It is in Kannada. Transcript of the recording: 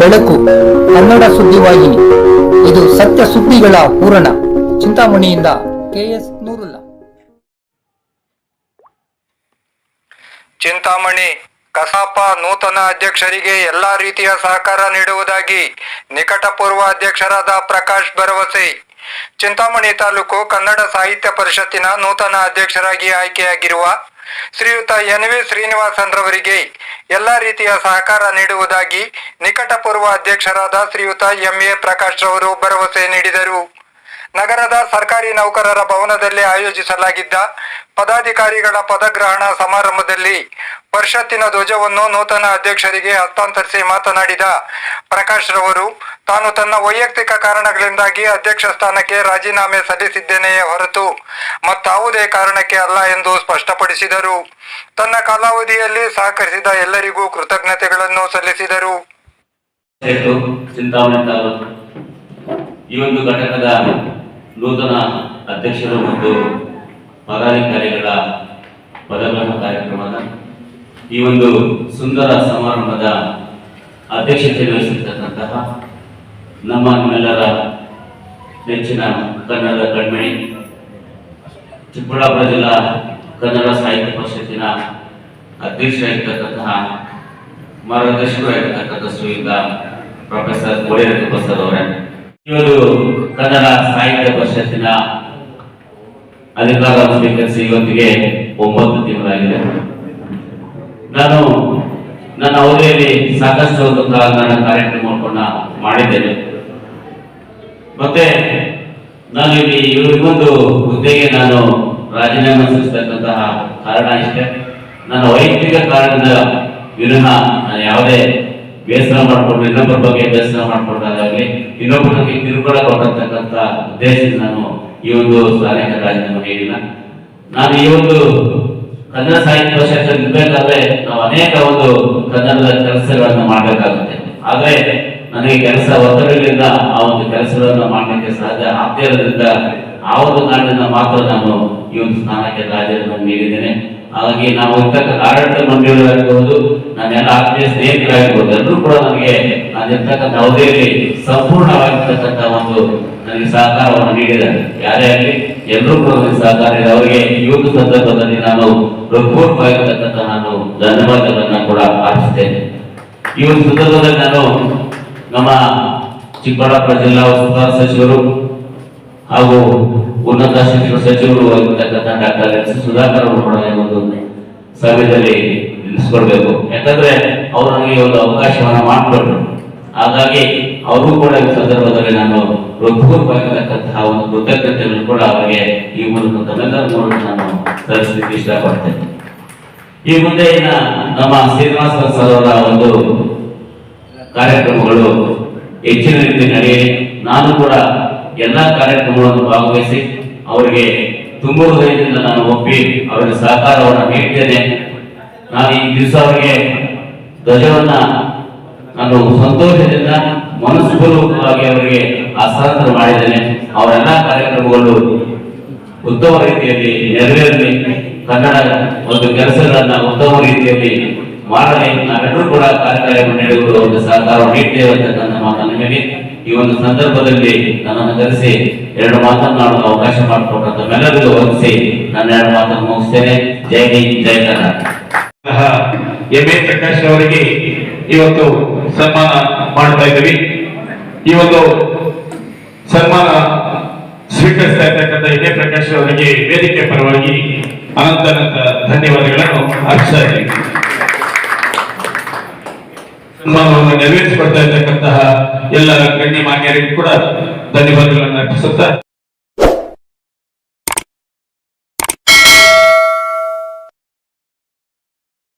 ಬೆಳಕು ಕನ್ನಡ ಸುದ್ದಿವಾಹಿನಿ ಇದು ಸತ್ಯ ಸುದ್ದಿಗಳ ಪೂರಣ ಚಿಂತಾಮಣಿಯಿಂದ ಕೆಎಸ್ ನೂರುಲ್ಲ. ಚಿಂತಾಮಣಿ, ಕಸಾಪ ನೂತನ ಅಧ್ಯಕ್ಷರಿಗೆ ಎಲ್ಲಾ ರೀತಿಯ ಸಹಕಾರ ನೀಡುವುದಾಗಿ ನಿಕಟಪೂರ್ವ ಅಧ್ಯಕ್ಷರಾದ ಪ್ರಕಾಶ್ ಭರವಸೆ. ಚಿಂತಾಮಣಿ ತಾಲೂಕು ಕನ್ನಡ ಸಾಹಿತ್ಯ ಪರಿಷತ್ತಿನ ನೂತನ ಅಧ್ಯಕ್ಷರಾಗಿ ಆಯ್ಕೆಯಾಗಿರುವ ಶ್ರೀಯುತ ಎನ್ ವಿ ಶ್ರೀನಿವಾಸನ್ ರವರಿಗೆ ಎಲ್ಲ ರೀತಿಯ ಸಹಕಾರ ನೀಡುವುದಾಗಿ ನಿಕಟಪೂರ್ವ ಅಧ್ಯಕ್ಷರಾದ ಶ್ರೀಯುತ ಎಂ ಎ ಪ್ರಕಾಶ್ ರವರು ಭರವಸೆ ನೀಡಿದರು. ನಗರದ ಸರ್ಕಾರಿ ನೌಕರರ ಭವನದಲ್ಲಿ ಆಯೋಜಿಸಲಾಗಿದ್ದ ಪದಾಧಿಕಾರಿಗಳ ಪದಗ್ರಹಣ ಸಮಾರಂಭದಲ್ಲಿ ಪರಿಷತ್ತಿನ ಧ್ವಜವನ್ನು ನೂತನ ಅಧ್ಯಕ್ಷರಿಗೆ ಹಸ್ತಾಂತರಿಸಿ ಮಾತನಾಡಿದ ಪ್ರಕಾಶ್ ರವರು ತಾನು ತನ್ನ ವೈಯಕ್ತಿಕ ಕಾರಣಗಳಿಂದಾಗಿ ಅಧ್ಯಕ್ಷ ಸ್ಥಾನಕ್ಕೆ ರಾಜೀನಾಮೆ ಸಲ್ಲಿಸಿದ್ದೇನೆಯೇ ಹೊರತು ಮತ್ತಾವುದೇ ಕಾರಣಕ್ಕೆ ಅಲ್ಲ ಎಂದು ಸ್ಪಷ್ಟಪಡಿಸಿದರು. ತನ್ನ ಕಾಲಾವಧಿಯಲ್ಲಿ ಸಹಕರಿಸಿದ ಎಲ್ಲರಿಗೂ ಕೃತಜ್ಞತೆಗಳನ್ನು ಸಲ್ಲಿಸಿದರು. ಈ ಒಂದು ಘಟಕದ ನೂತನ ಅಧ್ಯಕ್ಷರು ಮತ್ತು ಪದಾಧಿಕಾರಿಗಳ ಪದಗ್ರಹಣ ಕಾರ್ಯಕ್ರಮದ ಈ ಒಂದು ಸುಂದರ ಸಮಾರಂಭದ ಅಧ್ಯಕ್ಷತೆ ವಹಿಸಿರ್ತಕ್ಕಂತಹ ನಮ್ಮ ನಿಮ್ಮೆಲ್ಲರ ನೆಚ್ಚಿನ ಕನ್ನಡ ಕಣ್ಮಣಿ, ಚಿಕ್ಕಬಳ್ಳಾಪುರ ಜಿಲ್ಲಾ ಕನ್ನಡ ಸಾಹಿತ್ಯ ಪರಿಷತ್ತಿನ ಅಧ್ಯಕ್ಷರಾಗಿರ್ತಕ್ಕಂತಹ ಮಾರ್ಗದರ್ಶಕರಾಗಿರ್ತಕ್ಕಂಥ ಶ್ರೀಯುತ ಪ್ರೊಫೆಸರ್ ಕೋಳಿರಂಗ ಪ್ರಸಾದ್ ಅವರೇ. ಇವರು ಕನ್ನಡ ಸಾಹಿತ್ಯ ಪರಿಷತ್ತಿನ ಅಧಿಕಾರ ಸ್ವೀಕರಿಸಿ ಇವತ್ತಿಗೆ ಒಂಬತ್ತು ತಿಂಗಳಾಗಿದೆ. ನಾನು ನನ್ನ ಅವಧಿಯಲ್ಲಿ ಸಾಕಷ್ಟು ಒಂದು ಕಾರ್ಯಕ್ರಮವನ್ನ ಮಾಡಿದ್ದೇನೆ. ಮತ್ತೆ ನಾನು ಇಲ್ಲಿ ಇವರಿಗೊಂದು ಹುದ್ದೆಗೆ ನಾನು ರಾಜೀನಾಮೆ ಸಲ್ಲಿಸತಕ್ಕಂತಹ ಕಾರಣ ಇಷ್ಟೇ. ನನ್ನ ವೈಯಕ್ತಿಕ ಕಾರಣದ ವಿರಹ ನಾನು ಯಾವುದೇ ಬೇಸರ ಮಾಡಿಕೊಂಡು ಇನ್ನೊಬ್ಬರ ಬಗ್ಗೆ ಬೇಸರ ಮಾಡ್ಕೊಂಡಾಗಲಿ ಇನ್ನೊಬ್ಬರಿಗೆ ಕಿರುಕುಳ ಕೊಡತಕ್ಕಂಥ ಉದ್ದೇಶದಿಂದ ನಾನು ಈ ಒಂದು ಸ್ಥಾನಕ್ಕೆ ರಾಜೀನಾಮೆ ನೀಡಿಲ್ಲ. ನಾನು ಈ ಒಂದು ಕನ್ನಡ ಸಾಹಿತ್ಯ ಪರಿಷತ್ ಇರಬೇಕಾದ್ರೆ ನಾವು ಅನೇಕ ಒಂದು ಕನ್ನಡದ ಕೆಲಸಗಳನ್ನು ಮಾಡಬೇಕಾಗುತ್ತೆ. ಆದ್ರೆ ನನಗೆ ಕೆಲಸ ಒತ್ತಡಗಳಿಂದ ಆ ಒಂದು ಕೆಲಸಗಳನ್ನು ಮಾಡಲಿಕ್ಕೆ ಸಾಧ್ಯ ಆಗದೇ ಇರೋದ್ರಿಂದ ಆ ಒಂದು ಕಾರಣದಿಂದ ಮಾತ್ರ ನಾನು ಈ ಒಂದು ಸ್ಥಾನಕ್ಕೆ ರಾಜ್ಯವನ್ನು ನೀಡಿದ್ದೇನೆ. ಹಾಗಾಗಿ ನಾವು ಇರ್ತಕ್ಕ ಆಡಳಿತ ಮಂಡಳಿಯಾಗಿರ್ಬೋದು ನನ್ನೆಲ್ಲ ಆತ್ಮೀಯ ಸ್ನೇಹಿತರಾಗಿರ್ಬೋದು, ಎಲ್ಲರೂ ಕೂಡ ನನಗೆ ನಾನು ಇರ್ತಕ್ಕಂಥ ಅವಧಿಯಲ್ಲಿ ಸಂಪೂರ್ಣವಾಗಿರ್ತಕ್ಕಂಥ ಒಂದು ನನಗೆ ಸಹಕಾರವನ್ನು ನೀಡಿದ್ದಾರೆ. ಯಾರೇ ಆಗಲಿ, ಎಲ್ಲರೂ ಕೂಡ ನನಗೆ ಸಹಕಾರ ಇದೆ. ಅವರಿಗೆ ಈ ಒಂದು ಸಂದರ್ಭದಲ್ಲಿ ನಾನು ಹೃತ್ಪೂರ್ವಕವಾಗಿರ್ತಕ್ಕಂಥ ನಾನು ಧನ್ಯವಾದಗಳನ್ನು ಕೂಡ ಆರಿಸುತ್ತೇನೆ ಈ ಒಂದು ಸಂದರ್ಭದಲ್ಲಿ ನಾನು ನಮ್ಮ ಚಿಕ್ಕಬಳ್ಳಾಪುರ ಜಿಲ್ಲಾ ಉಸ್ತುವಾರಿ ಸಚಿವರು ಹಾಗೂ ಉನ್ನತ ಶಿಕ್ಷಣ ಸಚಿವರು ಆಗಿರ್ತಕ್ಕಂಥ ಡಾಕ್ಟರ್ ಎಸ್ ಸುಧಾಕರ್ ಅವರು ಕೂಡ ಒಂದು ಸಭೆಯಲ್ಲಿ ನಿಲ್ಲಿಸಿಕೊಡ್ಬೇಕು. ಯಾಕಂದ್ರೆ ಅವರು ನನಗೆ ಒಂದು ಅವಕಾಶವನ್ನು ಮಾಡಿಕೊಟ್ರು. ಹಾಗಾಗಿ ಅವರು ಕೂಡ ಈ ಸಂದರ್ಭದಲ್ಲಿ ನಾನು ಹೃತ್ಪೂರ್ವಕವಾಗಿರ್ತಕ್ಕಂತಹ ಒಂದು ಕೃತಜ್ಞತೆಯನ್ನು ಕೂಡ ಅವರಿಗೆ ಈ ಮೂಲಕ ಮೂಲಕ ನಾನು ಸಲ್ಲಿಸಲಿಕ್ಕೆ ಇಷ್ಟಪಡ್ತೇನೆ. ಈ ಮುಂದೆ ನಮ್ಮ ಶ್ರೀನಿವಾಸ ಸರ್ ಅವರ ಒಂದು ಕಾರ್ಯಕ್ರಮಗಳು ಹೆಚ್ಚಿನ ರೀತಿ ನಡೆಯಲಿ. ನಾನು ಕೂಡ ಎಲ್ಲಾ ಕಾರ್ಯಕ್ರಮಗಳನ್ನು ಭಾಗವಹಿಸಿ ಅವರಿಗೆ ತುಂಬ ನಾನು ಒಪ್ಪಿ ಅವರಿಗೆ ಸಹಕಾರವನ್ನು ನೀಡಿದ್ದೇನೆ. ನಾನು ಈ ದಿವಸ ಅವರಿಗೆ ಧ್ವಜವನ್ನ ನಾನು ಸಂತೋಷದಿಂದ ಮನಸ್ಪೂರ್ವಕವಾಗಿ ಅವರಿಗೆ ಹಸ್ತಾಂತರ ಮಾಡಿದ್ದೇನೆ. ಅವರೆಲ್ಲ ಕಾರ್ಯಕ್ರಮಗಳು ಉತ್ತಮ ರೀತಿಯಲ್ಲಿ ನೆರವೇರಲಿ. ಕನ್ನಡ ಒಂದು ಕೆಲಸಗಳನ್ನ ಉತ್ತಮ ರೀತಿಯಲ್ಲಿ ಮಾಡಲಿ ನಾವೆಲ್ಲರೂ ಕೂಡ ಕಾರ್ಯಕ್ರಮ ನೀಡುವುದು ಒಂದು ಸಹಕಾರ ನೀಡ್ತೇವೆ ಅಂತಕ್ಕಂಥ ಮಾತನ್ನು ಹೇಳಿ, ಈ ಒಂದು ಸಂದರ್ಭದಲ್ಲಿ ನನ್ನನ್ನು ಕರೆಸಿ ಎರಡು ಮಾತನಾಡಲು ಅವಕಾಶ ಮಾಡಿಕೊಟ್ಟಂತ ಮೆಲ್ಲರಿಗೂ ವಂದಿಸಿ ನನ್ನ ಎರಡು ಮಾತನ್ನು ಮುಗಿಸ್ತೇನೆ. ಜೈ ಹಿಂದ್, ಜೈ ಕನ್ನಡ ಎಂ ಎ ಪ್ರಕಾಶ್ ಅವರಿಗೆ ಇವತ್ತು ಸನ್ಮಾನ ಮಾಡ್ತಾ ಇದ್ದೀವಿ. ಈ ಒಂದು ಸನ್ಮಾನ ಸ್ವೀಕರಿಸ್ತಾ ಇರ್ತಕ್ಕಂಥ ಎಂ ಎ ಪ್ರಕಾಶ್ ಅವರಿಗೆ ವೇದಿಕೆ ಪರವಾಗಿ ಅನಂತ ಅನಂತ ಧನ್ಯವಾದಗಳನ್ನು ಅರ್ಪಿಸ್ತಾ ಇದ್ದೀವಿ. ಸನ್ಮಾನವನ್ನು ನೆರವೇರಿಸಿಕೊಡ್ತಾ ಇರ್ತಕ್ಕಂತಹ ಎಲ್ಲ ಗಣ್ಯಮಾನ್ಯರಿಗೂ ಕೂಡ ಧನ್ಯವಾದಗಳನ್ನು ಅರ್ಪಿಸುತ್ತಾ